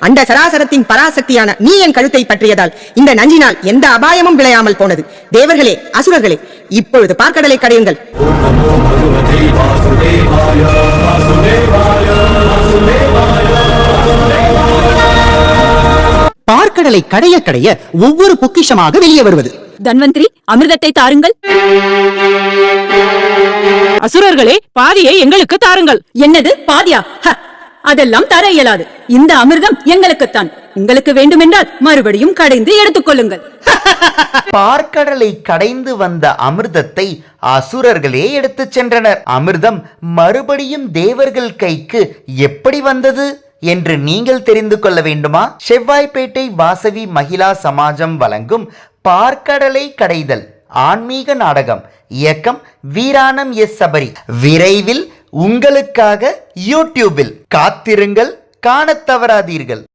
அண்ட சராசரத்தின் பராசக்தியான நீ என் கழுத்தை பற்றியதால் இந்த நஞ்சினால் எந்த அபாயமும் விளையாமல் போனது. தேவர்களே அசுரர்களே இப்பொழுது பார்க்கடலை கடையுங்கள். பார்க்கடலை கடைய கடைய ஒவ்வொரு பொக்கிஷமாக வெளியே வருவது. தன்வந்திரி அமிர்தத்தை தாருங்கள். அசுரர்களே பாதியை எங்களுக்கு தாருங்கள். என்னது? பாதியா? ஹ, அதெல்லாம் தர இயலாது. இந்த அமிர்தம் எங்களுக்குத்தான். உங்களுக்கு வேண்டுமென்றால் மறுபடியும் கடைந்து எடுத்துக்கொள்ளுங்கள் பார்க்கடலை கடைந்து வந்த அமிர்தத்தை அசுரர்களே எடுத்துச் சென்றனர். அமிர்தம் மறுபடியும் தேவர்கள் கைக்கு எப்படி வந்தது என்று நீங்கள் தெரிந்து கொள்ள வேண்டுமா? செவ்வாய்ப்பேட்டை வாசவி மகிழா சமாஜம் வழங்கும் பார்க்கடலை கடைதல் ஆன்மீக நாடகம் இயக்கம் வீராணம் எஸ் சபரி. விரைவில் உங்களுக்காக யூடியூபில் காத்திருங்கள் காணத் தவறாதீர்கள்.